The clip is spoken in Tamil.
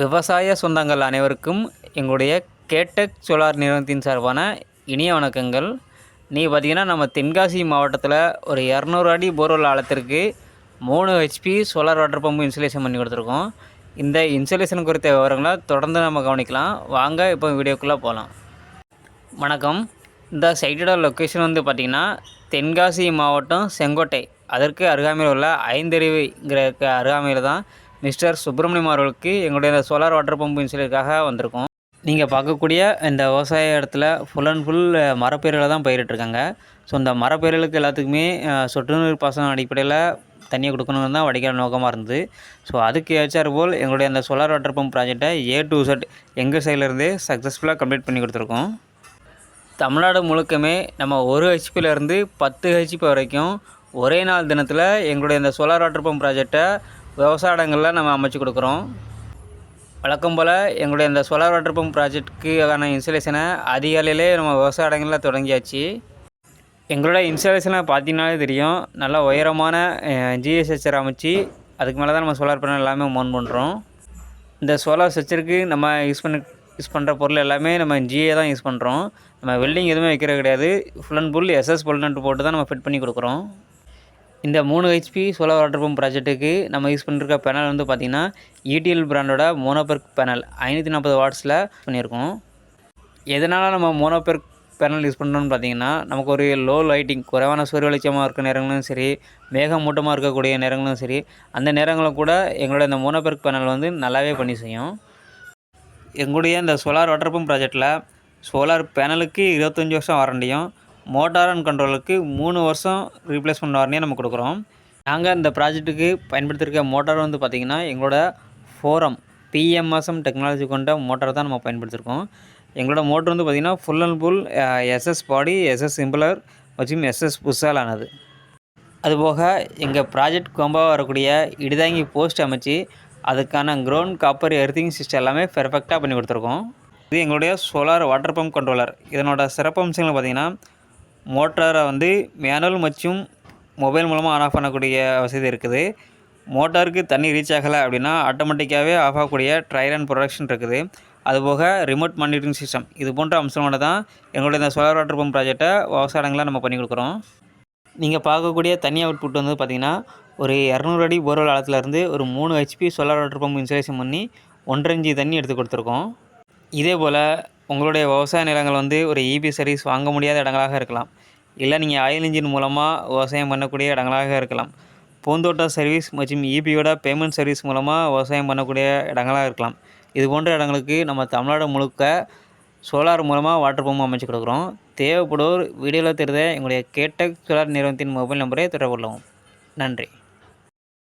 விவசாய சொந்தங்கள் அனைவருக்கும் எங்களுடைய கேட்டக் சோலார் நிறுவனத்தின் சார்பான இனிய வணக்கங்கள். நீ பார்த்தீங்கன்னா நம்ம தென்காசி மாவட்டத்தில் ஒரு இரநூறு அடி போர்வெல் ஆழத்திற்கு மூணு HP solar water pump insulation பண்ணி கொடுத்துருக்கோம். இந்த இன்சுலேஷன் குறித்த விவரங்களை தொடர்ந்து நம்ம கவனிக்கலாம். வாங்க இப்போ வீடியோக்குள்ளே போகலாம் வணக்கம். இந்த சைட்டோட லொக்கேஷன் வந்து பார்த்திங்கன்னா தென்காசி மாவட்டம் செங்கோட்டை. அதற்கு அருகாமையில் உள்ள ஐந்தருவிங்கிற அருகாமையில் தான் மிஸ்டர் சுப்பிரமணியம் அவர்களுக்கு எங்களுடைய இந்த சோலார் வாட்டர் பம்பு இன்சுலேக்காக வந்திருக்கோம். நீங்கள் பார்க்கக்கூடிய இந்த விவசாய இடத்துல ஃபுல் அண்ட் ஃபுல் மரப்பயிர்களை தான் பயிரிட்டிருக்காங்க ஸோ இந்த மரப்பயிர்களுக்கு எல்லாத்துக்குமே சொட்டு நீர் பாசனம் அடிப்படையில் தண்ணியை கொடுக்கணும்னு தான் வடிகால் நோக்கமாக இருந்தது. ஸோ அதுக்கு ஏற்றார் போல் எங்களுடைய அந்த சோலார் வாட்டர் பம்ப் ப்ராஜெக்டை ஏ டு செட் எங்கள் சைட்லேருந்தே சக்ஸஸ்ஃபுல்லாக கம்ப்ளீட் பண்ணி கொடுத்துருக்கோம். தமிழ்நாடு முழுக்கமே நம்ம ஒரு ஹெச்பிலேருந்து பத்து ஹெச்பி வரைக்கும் ஒரே நாள் தினத்தில் எங்களுடைய இந்த சோலார் வாட்டர் பம்ப் ப்ராஜெக்டை விவசாய இடங்களில் நம்ம அமைச்சு கொடுக்குறோம். வழக்கம் போல் எங்களுடைய இந்த சோலார் வாட்டர் பம்ப் ப்ராஜெக்ட்டுக்கான இன்ஸ்டலேஷனை அதிகாலையிலே நம்ம விவசாய இடங்களில் தொடங்கியாச்சு. எங்களோட இன்ஸ்டாலேஷனை பார்த்தீங்கன்னாலே தெரியும். நல்லா உயரமான ஜிஎஸ்ஹெச்ஆர் அமைச்சு அதுக்கு மேலே தான் நம்ம சோலார் பேனல் எல்லாமே மோன் பண்ணுறோம் இந்த சோலார் ஸ்ட்ரக்சருக்கு நம்ம யூஸ் பண்ண யூஸ் பண்ணுற பொருள் எல்லாமே நம்ம ஜிஏ தான் யூஸ் பண்ணுறோம் நம்ம வெல்டிங் எதுவுமே வைக்கிறது கிடையாது. Full and full SS bolt nut போட்டு தான் நம்ம ஃபிட் பண்ணி கொடுக்குறோம். இந்த மூணு ஹெச்பி சோலார் வாட்டர் பம்ப் ப்ராஜெக்ட்டுக்கு நம்ம யூஸ் பண்ணிருக்க பேனல் வந்து பார்த்திங்கன்னா இடிஎல் பிராண்டோட மோனோபெர்க் பேனல் ஐநூற்றி நாற்பது வாட்ஸில் பண்ணியிருக்கோம். எதனால் நம்ம மோனோபெர்க் பேனல் யூஸ் பண்ணுறோம்னு பார்த்தீங்கன்னா நமக்கு ஒரு லோ லைட்டிங் குறைவான சூரிய வெளிச்சமாக இருக்க நேரங்களும் சரி மேகமூட்டமாக இருக்கக்கூடிய நேரங்களும் சரி அந்த நேரங்களும் கூட எங்களோட இந்த மோனோபெர்க் பேனல் வந்து நல்லாவே பண்ணி செய்யும். எங்களுடைய இந்த சோலார் வாட்டர் பம்ப் ப்ராஜெக்டில் சோலார் பேனலுக்கு இருபத்தஞ்சி வருஷம் வாரண்டியும் மோட்டார் அண்ட் கண்ட்ரோலுக்கு மூணு வருஷம் ரீப்ளேஸ்மெண்ட் வாரண்டியும் நம்ம கொடுக்குறோம். நாங்கள் இந்த ப்ராஜெக்ட்டுக்கு பயன்படுத்தியிருக்க மோட்டார் வந்து பார்த்திங்கன்னா எங்களோட ஃபோரம் பிஎம்எஸ்எம் டெக்னாலஜி கொண்ட மோட்டார் தான் நம்ம பயன்படுத்தியிருக்கோம் எங்களோட மோட்டர் வந்து பார்த்திங்கன்னா full and full SS body SS simpler மற்றும் எஸ்எஸ் புஷால் ஆனது. அதுபோக எங்கள் ப்ராஜெக்ட் கொம்பாக வரக்கூடிய இடிதாங்கி போஸ்ட் அமைச்சு அதுக்கான க்ரௌண்ட் காப்பர் எர்த்திங் சிஸ்டம் எல்லாமே பெர்ஃபெக்டாக பண்ணி கொடுத்துருக்கோம். இது எங்களுடைய சோலார் வாட்டர் பம்ப் கண்ட்ரோலர் இதனோட சிறப்பம்சங்கள் பார்த்திங்கன்னா மோட்டாரை வந்து மேனுவல் மற்றும் மொபைல் மூலமாக ஆன் ஆஃப் பண்ணக்கூடிய வசதி இருக்குது. மோட்டாருக்கு தண்ணி ரீச் ஆகலை அப்படின்னா ஆட்டோமேட்டிக்காகவே ஆஃப் ஆகக்கூடிய ட்ரையல் அண்ட் ப்ரொடக்ஷன் இருக்குது. அதுபோக ரிமோட் மானிட்டரிங் சிஸ்டம் இது போன்ற அம்சங்களோட தான் எங்களுடைய இந்த சோலார் வாட்டர் பம்ப் ப்ராஜெக்டை விவசாயங்களாக நம்ம பண்ணி கொடுக்குறோம். நீங்கள் பார்க்கக்கூடிய தண்ணி அவுட்புட் வந்து பார்த்திங்கன்னா ஒரு இரநூறு அடி போர்வெல் ஆழத்துலேருந்து ஒரு மூணு HP solar water pump installation பண்ணி ஒன்றரை இன்ச்சு தண்ணி எடுத்து கொடுத்துருக்கோம். இதே போல் உங்களுடைய விவசாய நிலங்கள் வந்து ஒரு இபி சர்வீஸ் வாங்க முடியாத இடங்களாக இருக்கலாம். இல்லை நீங்கள் ஆயில் இன்ஜின் மூலமாக விவசாயம் பண்ணக்கூடிய இடங்களாக இருக்கலாம். பூந்தோட்ட சர்வீஸ் மற்றும் இபியோட பேமெண்ட் சர்வீஸ் மூலமாக விவசாயம் பண்ணக்கூடிய இடங்களாக இருக்கலாம். இது போன்ற இடங்களுக்கு நம்ம தமிழ்நாடு முழுக்க சோலார் மூலமாக வாட்டர் பம்ப் அமைச்சு கொடுக்குறோம். தேவைப்படுவோர் வீடியோவில் தெரிந்த எங்களுடைய கேட்டக் சோலார் நிறுவனத்தின் மொபைல் நம்பரை தொடர்பு கொள்ளவும். நன்றி.